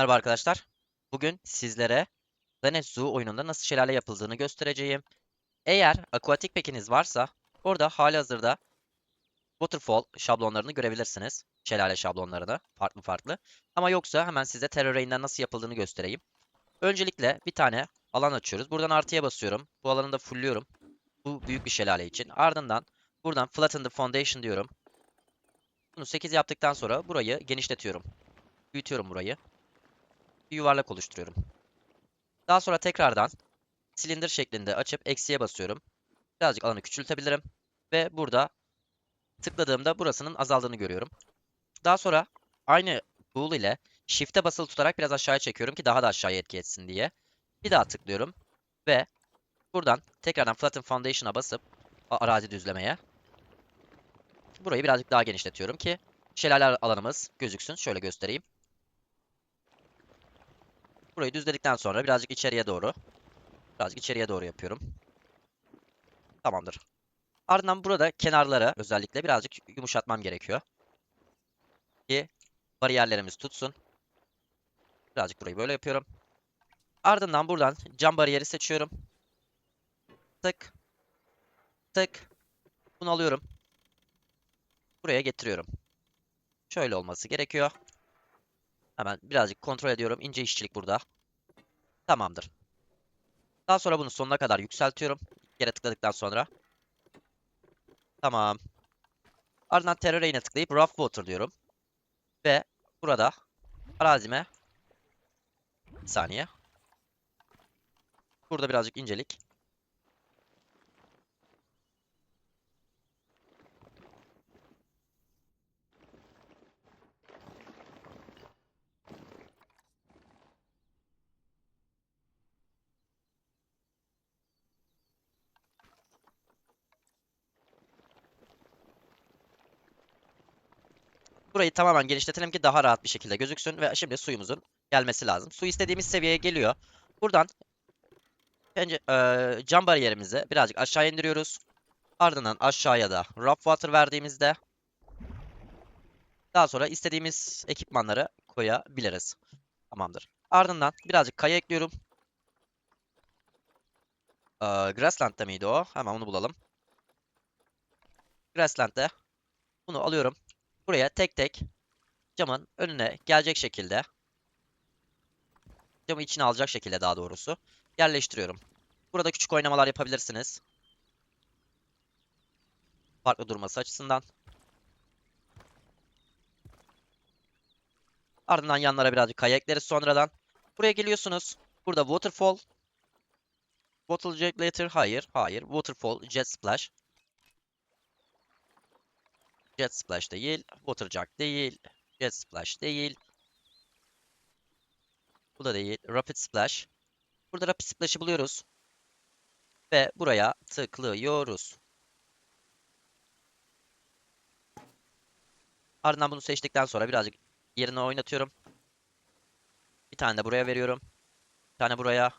Merhaba arkadaşlar. Bugün sizlere Planet Zoo oyununda nasıl şelale yapıldığını göstereceğim. Eğer aquatic pack'iniz varsa orada halihazırda waterfall şablonlarını görebilirsiniz. Şelale şablonlarını farklı farklı. Ama yoksa hemen size Terrain'den nasıl yapıldığını göstereyim. Öncelikle bir tane alan açıyoruz. Buradan artıya basıyorum. Bu alanı da fullüyorum. Bu büyük bir şelale için. Ardından buradan flatten the foundation diyorum. Bunu 8 yaptıktan sonra burayı genişletiyorum. Büyütüyorum burayı bir yuvarlak oluşturuyorum. Daha sonra tekrardan silindir şeklinde açıp eksiye basıyorum. Birazcık alanı küçültebilirim. Ve burada tıkladığımda burasının azaldığını görüyorum. Daha sonra aynı tool ile shift'e basılı tutarak biraz aşağıya çekiyorum ki daha da aşağıya etki etsin diye. Bir daha tıklıyorum ve buradan tekrardan flatten foundation'a basıp arazi düzlemeye burayı birazcık daha genişletiyorum ki şelale alanımız gözüksün. Şöyle göstereyim. Burayı düzledikten sonra birazcık içeriye doğru. Birazcık içeriye doğru yapıyorum. Tamamdır. Ardından burada kenarlara özellikle birazcık yumuşatmam gerekiyor. Ki bariyerlerimiz tutsun. Birazcık burayı böyle yapıyorum. Ardından buradan cam bariyeri seçiyorum. Tık. Tık. Bunu alıyorum. Buraya getiriyorum. Şöyle olması gerekiyor. Hemen birazcık kontrol ediyorum. İnce işçilik burada. Tamamdır. Daha sonra bunu sonuna kadar yükseltiyorum. Yere tıkladıktan sonra. Tamam. Ardından Terrain'e tıklayıp Rough Water diyorum. Ve burada arazime bir saniye. Burada birazcık incelik. Burayı tamamen genişletelim ki daha rahat bir şekilde gözüksün ve şimdi suyumuzun gelmesi lazım. Su istediğimiz seviyeye geliyor. Buradan pence eee, cam bariyerimizi birazcık aşağı indiriyoruz. Ardından aşağıya da rough water verdiğimizde daha sonra istediğimiz ekipmanları koyabiliriz. Tamamdır. Ardından birazcık kaya ekliyorum. Eee Grassland'da mıydı o? Hemen onu bulalım. Grassland'da bunu alıyorum. Buraya tek tek camın önüne gelecek şekilde camı içine alacak şekilde daha doğrusu yerleştiriyorum. Burada küçük oynamalar yapabilirsiniz. Farklı durması açısından. Ardından yanlara birazcık kaya ekleriz sonradan. Buraya geliyorsunuz. Burada waterfall. Bottle jet later. Hayır. Hayır. Waterfall. Jet splash. Jet Splash değil. Water Jug değil. Jet Splash değil. Bu da değil. Rapid Splash. Burada Rapid Splash'ı buluyoruz. Ve buraya tıklıyoruz. Ardından bunu seçtikten sonra birazcık yerine oynatıyorum. Bir tane de buraya veriyorum. Bir tane buraya.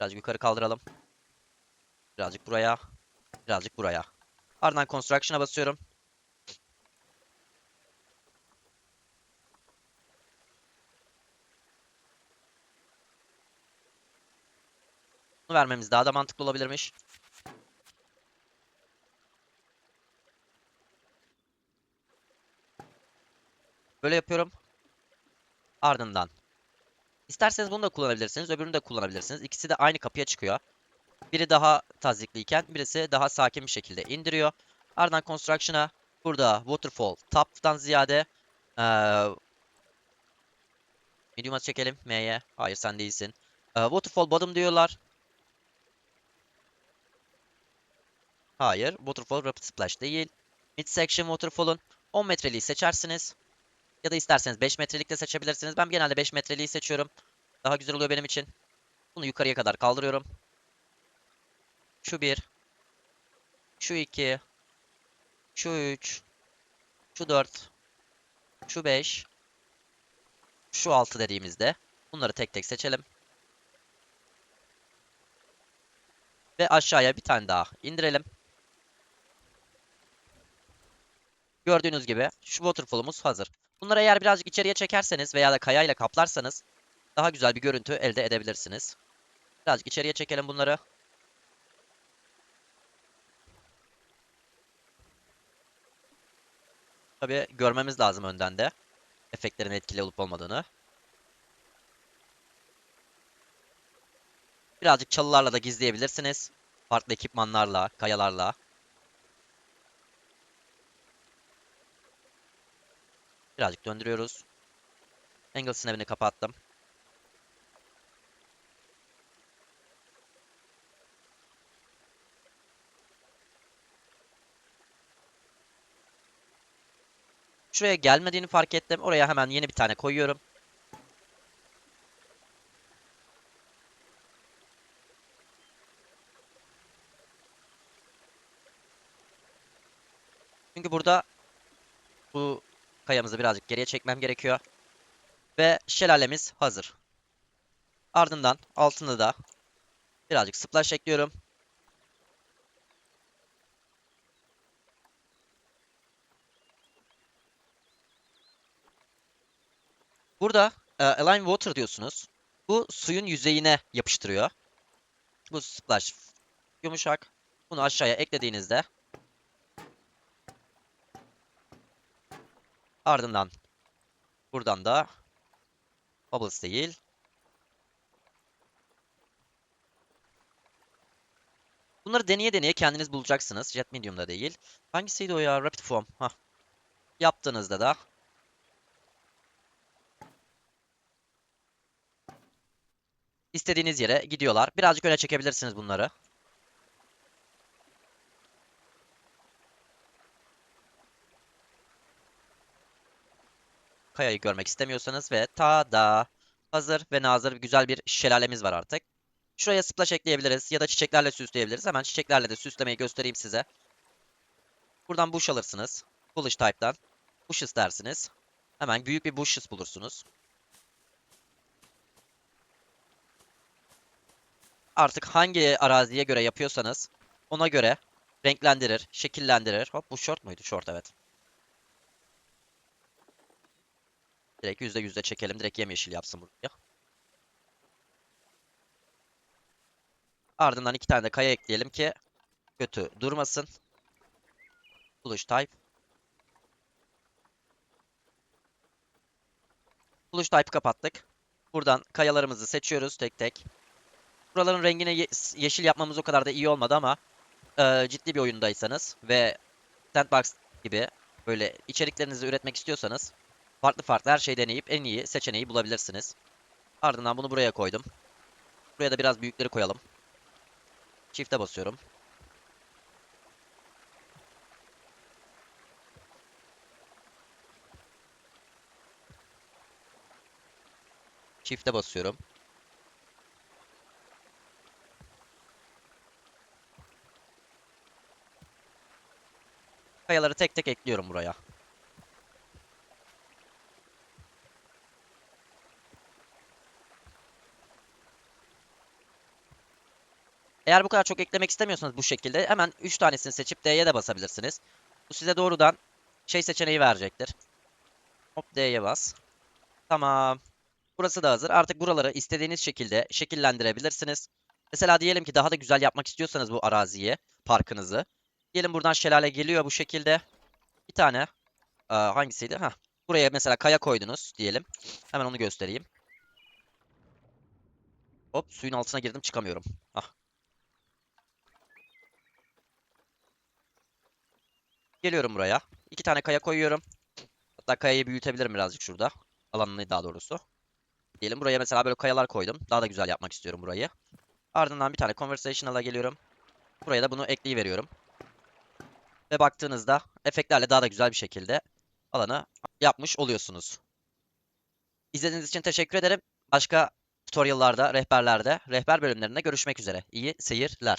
Birazcık yukarı kaldıralım. Birazcık buraya. Birazcık buraya. Ardından Construction'a basıyorum. Bunu vermemiz daha da mantıklı olabilirmiş. Böyle yapıyorum. Ardından. İsterseniz bunu da kullanabilirsiniz. Öbürünü de kullanabilirsiniz. İkisi de aynı kapıya çıkıyor. Biri daha tazikliyken birisi daha sakin bir şekilde indiriyor. Ardından Construction'a burada Waterfall Top'tan ziyade ee, Medium'a çekelim. M'ye. Hayır sen değilsin. Ee, Waterfall Bottom diyorlar. Hayır. Waterfall Rapid Splash değil. Midsection Waterfall'un 10 metreliği seçersiniz. Ya da isterseniz 5 metrelik de seçebilirsiniz. Ben genelde 5 metreliği seçiyorum. Daha güzel oluyor benim için. Bunu yukarıya kadar kaldırıyorum. Şu 1. Şu 2. Şu 3. Şu 4. Şu 5. Şu 6 dediğimizde bunları tek tek seçelim. Ve aşağıya bir tane daha indirelim. Gördüğünüz gibi şu waterfall'umuz hazır. Bunları eğer birazcık içeriye çekerseniz veya da kayayla kaplarsanız daha güzel bir görüntü elde edebilirsiniz. Birazcık içeriye çekelim bunları. Tabii görmemiz lazım önden de efektlerin etkili olup olmadığını. Birazcık çalılarla da gizleyebilirsiniz. Farklı ekipmanlarla, kayalarla. Birazcık döndürüyoruz. Angle snap'ini kapattım. Şuraya gelmediğini fark ettim. Oraya hemen yeni bir tane koyuyorum. Çünkü burada bu kayamızı birazcık geriye çekmem gerekiyor. Ve şelalemiz hazır. Ardından altını da birazcık splash ekliyorum. Burada e, Align Water diyorsunuz. Bu suyun yüzeyine yapıştırıyor. Bu splash yumuşak. Bunu aşağıya eklediğinizde ardından buradan da Bubbles değil. Bunları deneye deneye kendiniz bulacaksınız. Jet Medium'da değil. Hangisiydi o ya? Rapid Foam. Hah. Yaptığınızda da istediğiniz yere gidiyorlar. Birazcık öne çekebilirsiniz bunları. Kayayı görmek istemiyorsanız ve ta da hazır ve nazır güzel bir şelalemiz var artık. Şuraya splash ekleyebiliriz ya da çiçeklerle süsleyebiliriz. Hemen çiçeklerle de süslemeyi göstereyim size. Buradan bush alırsınız. Bullish type'dan. Bushes dersiniz. Hemen büyük bir bushes bulursunuz. Artık hangi araziye göre yapıyorsanız ona göre renklendirir, şekillendirir. Hop bu short muydu? Short evet. Direkt yüzde yüzde çekelim. Direkt yemyeşil yapsın buraya. Ardından iki tane de kaya ekleyelim ki kötü durmasın. Buluş type. Buluş type'ı kapattık. Buradan kayalarımızı seçiyoruz tek tek. Buraların rengini ye- yeşil yapmamız o kadar da iyi olmadı ama e, ciddi bir oyundaysanız ve Sandbox gibi böyle içeriklerinizi üretmek istiyorsanız farklı farklı her şeyi deneyip en iyi seçeneği bulabilirsiniz. Ardından bunu buraya koydum. Buraya da biraz büyükleri koyalım. Çifte basıyorum. Çifte basıyorum. Kayaları tek tek ekliyorum buraya. Eğer bu kadar çok eklemek istemiyorsanız bu şekilde hemen 3 tanesini seçip D'ye de basabilirsiniz. Bu size doğrudan şey seçeneği verecektir. Hop D'ye bas. Tamam. Burası da hazır. Artık buraları istediğiniz şekilde şekillendirebilirsiniz. Mesela diyelim ki daha da güzel yapmak istiyorsanız bu araziyi, parkınızı. Diyelim buradan şelale geliyor bu şekilde. Bir tane aa, hangisiydi? Heh. Buraya mesela kaya koydunuz diyelim. Hemen onu göstereyim. Hop suyun altına girdim çıkamıyorum. Ah. Geliyorum buraya. İki tane kaya koyuyorum. Hatta kayayı büyütebilirim birazcık şurada. Alanını daha doğrusu. Diyelim buraya mesela böyle kayalar koydum. Daha da güzel yapmak istiyorum burayı. Ardından bir tane conversational'a geliyorum. Buraya da bunu ekleyiveriyorum. Ve baktığınızda efektlerle daha da güzel bir şekilde alanı yapmış oluyorsunuz. İzlediğiniz için teşekkür ederim. Başka tutorial'larda, rehberlerde, rehber bölümlerinde görüşmek üzere. İyi seyirler.